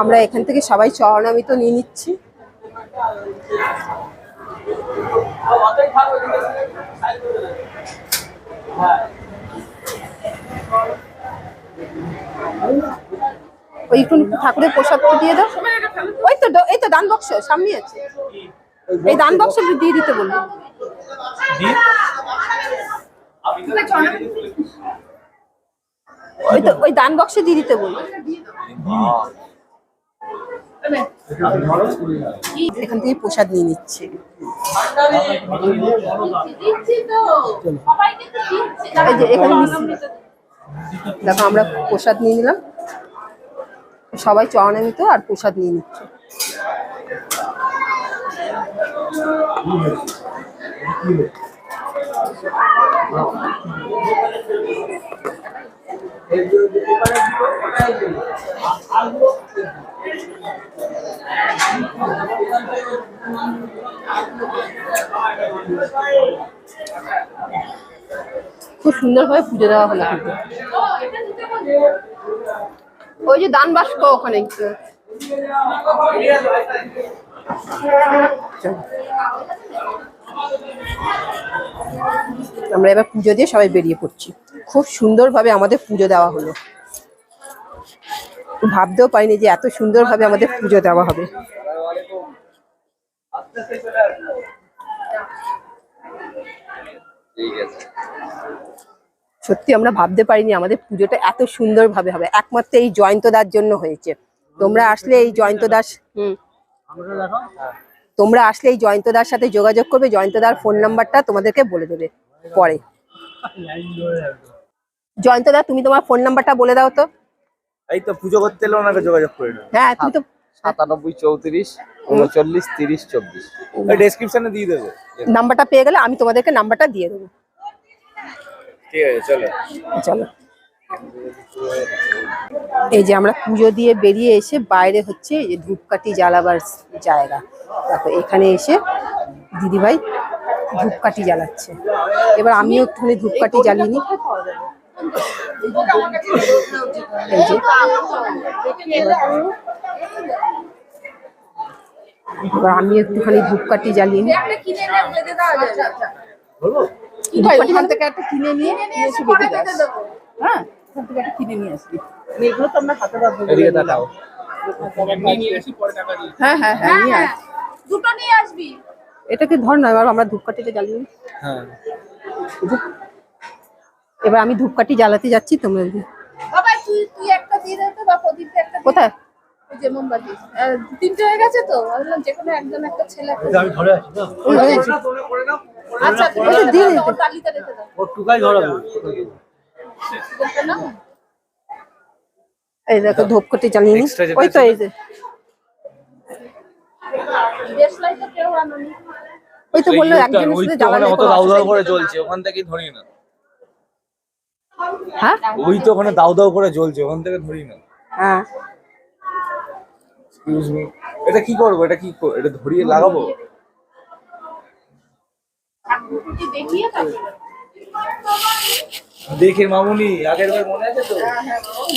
আমরা এখান থেকে সবাই চরণামিত নিয়ে নিচ্ছি। ওই একটু ঠাকুরের প্রসাদ দিয়ে দাও। ওই তো এই তো দান বক্স সামনে আছে। এই দান বক্স দিয়ে দিতে বলব ওই তো, ওই দান বক্সে দিয়ে দিতে বলব। এখান থেকে প্রসাদ নিয়ে নিচ্ছে। দেখো, আমরা প্রসাদ নিয়ে নিলাম। সবাই চরণামিত আর প্রসাদ নিয়ে নিচ্ছে। খুব সুন্দরভাবে পুজো দেওয়া হলো। ওই যে দান বাস্ক ওখানে আমরা এবার পুজো দিয়ে সবাই বেরিয়ে পড়ছি খুব সুন্দরভাবে আমাদের পুজো দেওয়া হলো। ভাবতেও পারিনি যে এত সুন্দরভাবে আমাদের পুজো দেওয়া হবে। সত্যি আমরা ভাবতে পারিনি আমাদের পুজোটা এত সুন্দরভাবে হবে। একমাত্র এই জয়ন্তদার জন্য হয়েছে। তোমরা আসলে এই জয়ন্তদাস হুম। তোমরা আসলে এই জয়ন্তদার সাথে যোগাযোগ করবে। জয়ন্তদার ফোন নাম্বারটা তোমাদেরকে বলে দেবে পরে। জয়ন্তদা তুমি তোমার ফোন নাম্বারটা বলে দাও তো। এই তো পুজো করতে এলে ওনাকে যোগাযোগ করে নেবে হ্যাঁ তুমি তো সাতানব্বই চৌত্রিশ উনচল্লিশ তিরিশ চব্বিশ। ডেসক্রিপশনে দিয়ে দেবে। নাম্বারটা পেয়ে গেলে আমি তোমাদেরকে নাম্বারটা দিয়ে দেবো। ঠিক আছে চলো। চলো। এই যে আমরা পুজো দিয়ে বেরিয়ে এসে বাইরে হচ্ছে এই যে ধূপকাঠি জ্বালাবার জায়গা। দেখো এখানে এসে দিদিভাই ধূপকাঠি জ্বালাচ্ছে। এবার আমিও একটুখানি ধূপকাঠি জ্বালিয়ে নিই। এবার আমি একটুখানি ধূপকাঠি জ্বালিয়ে নিই। ধূপকাঠি থেকে একটা কিনে নিয়ে নিয়ে এসে হ্যাঁ ওখান থেকে একটা কিনে নিয়ে আসবি। এগুলো তো আমরা হাতে পাবো হ্যাঁ হ্যাঁ হ্যাঁ নিয়ে আয়। দুটো নিয়ে আসবি। এটাকে ধর না এবার আমরা ধূপকাঠিটা জ্বালিয়ে হ্যাঁ। এবার আমি ধূপকাঠি জ্বালাতে যাচ্ছি তোমরা যদি- বাবা তুই তুই একটা দিয়ে দে তো বা প্রদীপটা একটা দিয়ে দে। কোথায়? ওই যে তিনটে হয়ে গেছে তো? আমি যে কোনো একজন একটা ছেলে একটা আমি ধরে আছি না। ওই যে- আচ্ছা দিয়ে দাও। না এই দেখো ধূপকাঠি জ্বালিয়ে। ওই তো এই যে। দেশলাই তো কেউ আনোনি। ওই তো বলল একজনের সাথে দাউ করে। জ্বলছে ওখান থেকেই ধরি না হ্যাঁ? ওই তো ওখানে দাউ দাউ করে জ্বলছে ওখান থেকে ধরি না হ্যাঁ। এক্সকিউজ মি এটা কি করব? এটা কি এটা ধরিয়ে লাগাবো? দেখে মামুনি আগের বার মনে আছে তো? তুই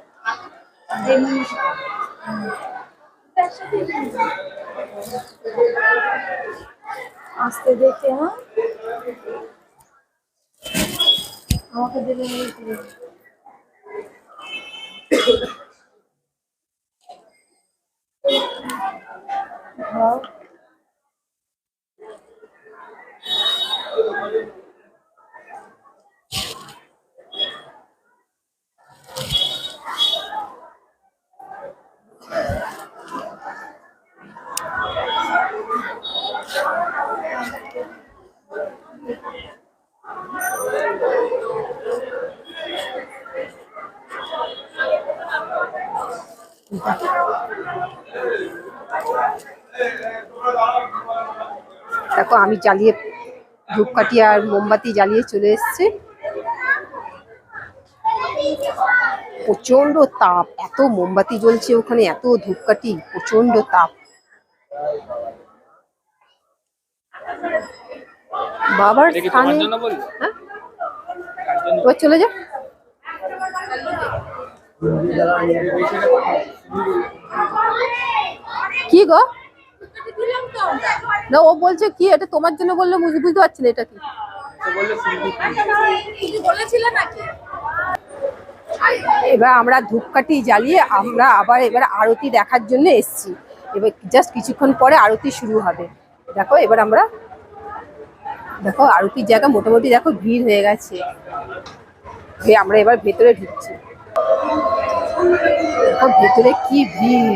আসতে দেখে হ্যাঁ? আমাকে দিলে না দেখো আমি জ্বালিয়ে ধূপকাঠি আর মোমবাতি জ্বালিয়ে চলে এসেছি। প্রচণ্ড তাপ এত মোমবাতি জ্বলছে ওখানে এত ধূপকাঠি প্রচণ্ড তাপ। বাবার স্থানে হ্যাঁ? এবার চলে যা কি গো? না ও বলছে কি এটা তোমার জন্য বললে বুঝ- বুঝতে পারছি না এটা কি। কিছু বলেছিলে নাকি? এবার আমরা ধূপকাঠি জ্বালিয়ে আমরা আবার এবার আরতি দেখার জন্য এসেছি। এবার জাস্ট কিছুক্ষণ পরে আরতি শুরু হবে। দেখো এবার আমরা দেখো আরতির জায়গা মোটামুটি দেখো ভিড় হয়ে গেছে। আমরা এবার ভেতরে ঢুকছি। দেখো ভেতরে কি ভিড়।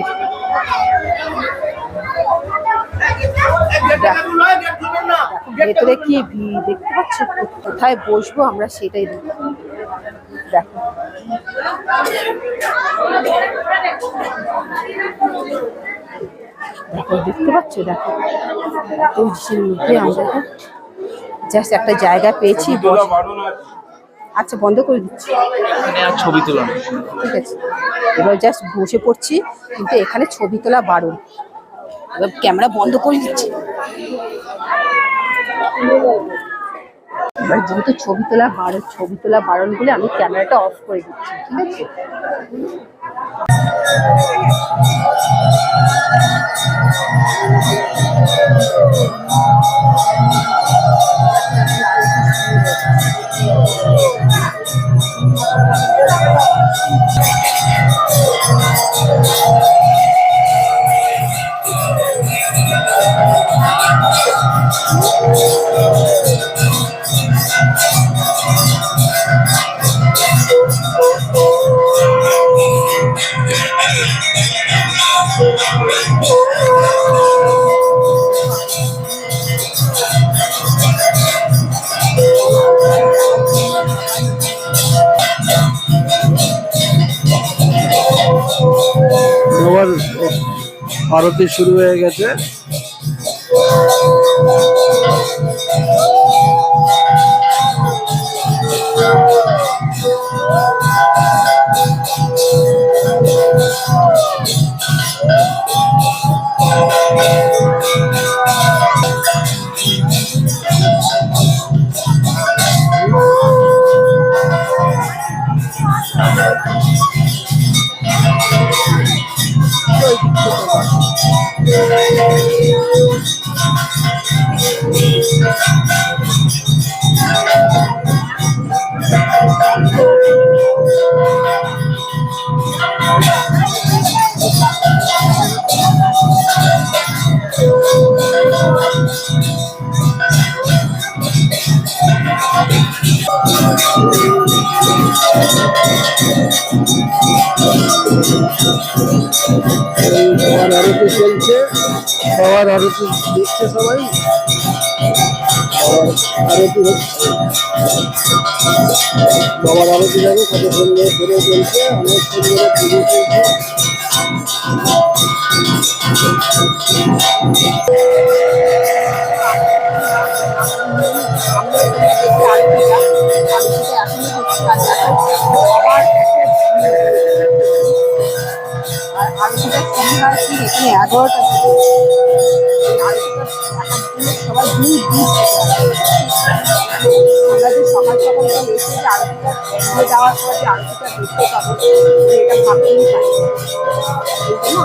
ভেতরে কি ভিড়? দেখতে পাচ্ছ? কোথায় বসবো আমরা সেটাই দেখব। দেখো। দেখো দেখতে পাচ্ছ? দেখো। এত মধ্যে আমরা জাস্ট একটা জায়গা পেয়েছি আচ্ছা বন্ধ করে দিচ্ছি। ছবি তোলা ঠিক আছে। এবার জাস্ট বসে পড়ছি কিন্তু এখানে ছবি তোলা বারণ। এবার ক্যামেরা বন্ধ করে দিচ্ছি এবার যেহেতু ছবি তোলা বারণ, ছবি তোলা বারণ বলে আমি ক্যামেরাটা অফ করে দিচ্ছি, ঠিক আছে? আরতি শুরু হয়ে গেছে। এই বাবার আরতি চলছে বাবার আরতি দেখছে সবাই আরতি হচ্ছে বাবার আরতি দেখো কত সুন্দর করে চলছে অনেক সুন্দর পুজো চলছে আর আরতিটা শুরু হয় ঠিক এখানে যাওয়ার এটা ভাবতেই পারি। এই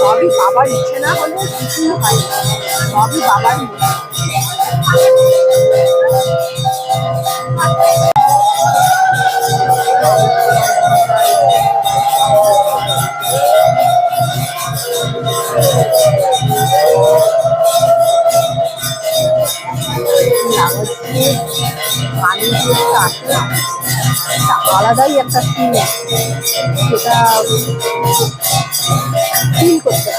সবই বাবার ইচ্ছে না হলে কিছুই হয় সবই বাবারই ইচ্ছে। আসলাম আলাদাই একটা ফিল সেটা ফিল করতে